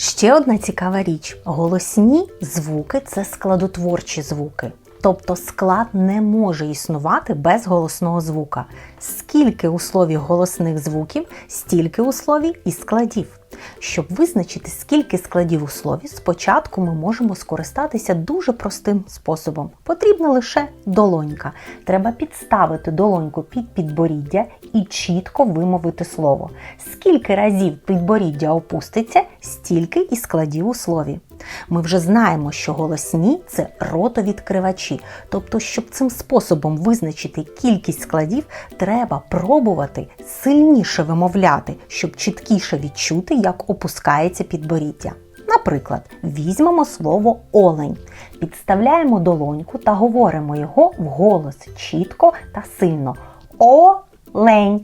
Ще одна цікава річ: голосні звуки це складотворчі звуки. Тобто склад не може існувати без голосного звука. Скільки у слові голосних звуків, стільки у слові і складів. Щоб визначити, скільки складів у слові, спочатку ми можемо скористатися дуже простим способом. Потрібна лише долонька. Треба підставити долоньку під підборіддя і чітко вимовити слово. Скільки разів підборіддя опуститься, стільки і складів у слові. Ми вже знаємо, що голосні це ротовідкривачі. Тобто, щоб цим способом визначити кількість складів, треба пробувати сильніше вимовляти, щоб чіткіше відчути, як опускається підборіддя. Наприклад, візьмемо слово олень, підставляємо долоньку та говоримо його вголос чітко та сильно. Олень.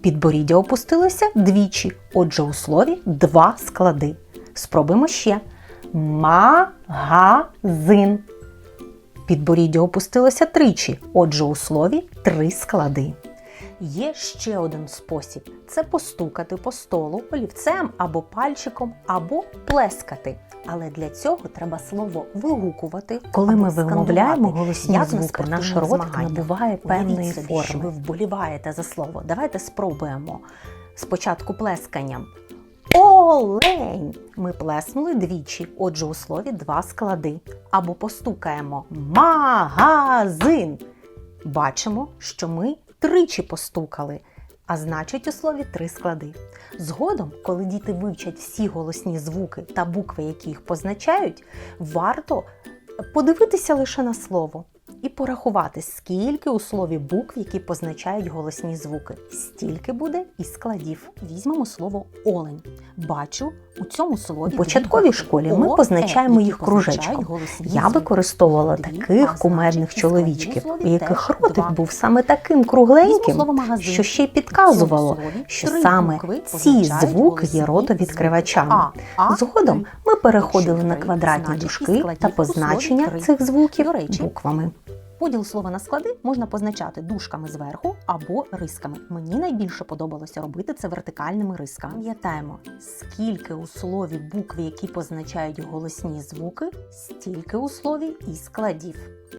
Підборіддя опустилося двічі, отже, у слові два склади. Спробуємо ще. Магазин. Підборіддя опустилося тричі, отже, у слові три склади. Є ще один спосіб це постукати по столу олівцем або пальчиком, або плескати. Але для цього треба слово вигукувати. Коли ми вимовляємо голосні як звуки, наш рот набуває певної собі, форми. що ви вболіваєте за слово. Давайте спробуємо. Спочатку плесканням. Олень! Ми плеснули двічі, отже, у слові два склади. Або постукаємо магазин. Бачимо, що ми тричі постукали, а значить у слові три склади. Згодом, коли діти вивчать всі голосні звуки та букви, які їх позначають, варто подивитися лише на слово і порахувати, скільки у слові букв, які позначають голосні звуки. Стільки буде і складів. Візьмемо слово олень. Бачу, у цьому слові у початковій школі ми позначаємо їх кружечком. Я використовувала таких кумедних чоловічків, у яких ротик був саме таким кругленьким, що ще й підказувало, що саме ці звуки є ротовідкривачами. Згодом ми переходили на квадратні дужки та позначення цих звуків буквами. Поділ слова на склади можна позначати дужками зверху або рисками. Мені найбільше подобалося робити це вертикальними рисками. Пам'ятаємо, скільки у слові букв, які позначають голосні звуки, стільки у слові і складів.